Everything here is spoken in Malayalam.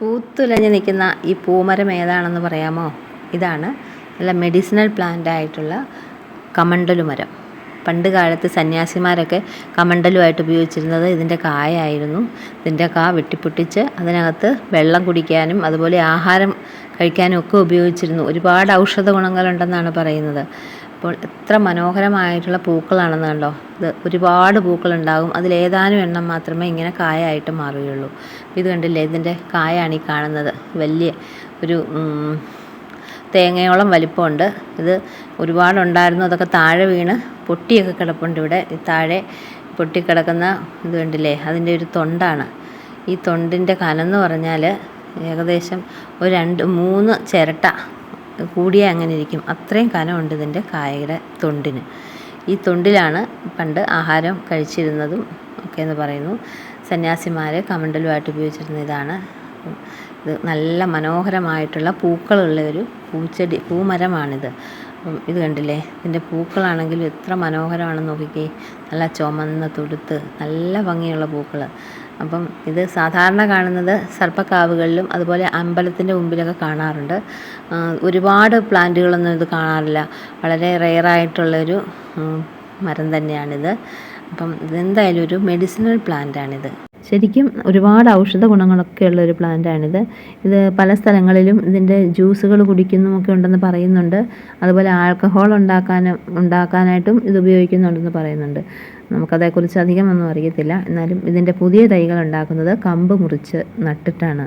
പൂത്തുലഞ്ഞ് നിൽക്കുന്ന ഈ പൂമരം ഏതാണെന്ന് പറയാമോ? ഇതാണ് നല്ല മെഡിസിനൽ പ്ലാന്റ് ആയിട്ടുള്ള കമണ്ടലു മരം. പണ്ട് കാലത്ത് സന്യാസിമാരൊക്കെ കമണ്ടലുമായിട്ട് ഉപയോഗിച്ചിരുന്നത് ഇതിന്റെ കായായിരുന്നു. ഇതിന്റെ കാ വെട്ടിപ്പൊട്ടിച്ച് അതിനകത്ത് വെള്ളം കുടിക്കാനും അതുപോലെ ആഹാരം കഴിക്കാനും ഒക്കെ ഉപയോഗിച്ചിരുന്നു. ഒരുപാട് ഔഷധ ഗുണങ്ങളുണ്ടെന്നാണ് പറയുന്നത്. അപ്പോൾ എത്ര മനോഹരമായിട്ടുള്ള പൂക്കളാണെന്ന് കണ്ടോ ഇത് ഒരുപാട് പൂക്കളുണ്ടാകും. അതിലേതാനും എണ്ണം മാത്രമേ ഇങ്ങനെ കായായിട്ട് മാറുകയുള്ളൂ. ഇത് കണ്ടില്ലേ? ഇതിന്റെ കായാണ് ഈ കാണുന്നത്. വലിയ ഒരു തേങ്ങയോളം വലിപ്പമുണ്ട്. ഇത് ഒരുപാടുണ്ടായിരുന്നു. അതൊക്കെ താഴെ വീണ് പൊട്ടിയൊക്കെ കിടപ്പുണ്ട് ഇവിടെ. താഴെ പൊട്ടിക്കിടക്കുന്ന ഇത് കണ്ടില്ലേ? അതിന്റെ ഒരു തൊണ്ടാണ്. ഈ തൊണ്ടിന്റെ കനം പറഞ്ഞാൽ ഏകദേശം ഒരു രണ്ട് മൂന്ന് ചിരട്ട കൂടിയേ അങ്ങനെ ഇരിക്കും. അത്രയും കനമുണ്ട് ഇതിന്റെ കായയുടെ തൊണ്ടിന്. ഈ തൊണ്ടിലാണ് പണ്ട് ആഹാരം കഴിച്ചിരുന്നതും ഒക്കെ എന്ന് പറയുന്നു. സന്യാസിമാർ കമണ്ടലുമായിട്ട് ഉപയോഗിച്ചിരുന്ന ഇതാണ്. ഇത് നല്ല മനോഹരമായിട്ടുള്ള പൂക്കളുള്ള ഒരു പൂച്ചെടി പൂമരമാണിത്. ഇത് കണ്ടില്ലേ? ഇതിന്റെ പൂക്കളാണെങ്കിലും എത്ര മനോഹരമാണെന്ന് നോക്കിക്കേ. നല്ല ചുമന്ന തുടുത്ത് നല്ല ഭംഗിയുള്ള പൂക്കൾ അപ്പം ഇത് സാധാരണ കാണുന്നത് സർപ്പക്കാവുകളിലും അതുപോലെ അമ്പലത്തിന്റെ മുമ്പിലൊക്കെ കാണാറുണ്ട്. ഒരുപാട് പ്ലാന്റുകളൊന്നും ഇത് കാണാറില്ല. വളരെ റെയറായിട്ടുള്ളൊരു മരം തന്നെയാണിത്. അപ്പം ഇതെന്തായാലും ഒരു മെഡിസിനൽ പ്ലാന്റാണിത്. ശരിക്കും ഒരുപാട് ഔഷധ ഗുണങ്ങളൊക്കെ ഉള്ള ഒരു പ്ലാന്റാണിത് ഇത് പല സ്ഥലങ്ങളിലും ഇതിന്റെ ജ്യൂസുകൾ കുടിക്കുന്നുമൊക്കെ ഉണ്ടെന്ന് പറയുന്നുണ്ട്. അതുപോലെ ആൽക്കഹോൾ ഉണ്ടാക്കാനും ഉണ്ടാക്കാനായിട്ടും ഇത് ഉപയോഗിക്കുന്നുണ്ടെന്ന് പറയുന്നുണ്ട്. നമുക്കതേക്കുറിച്ച് അധികം ഒന്നും അറിയത്തില്ല. എന്നാലും ഇതിന്റെ പുതിയ തൈകൾ ഉണ്ടാക്കുന്നത് കമ്പ് മുറിച്ച് നട്ടിട്ടാണ്.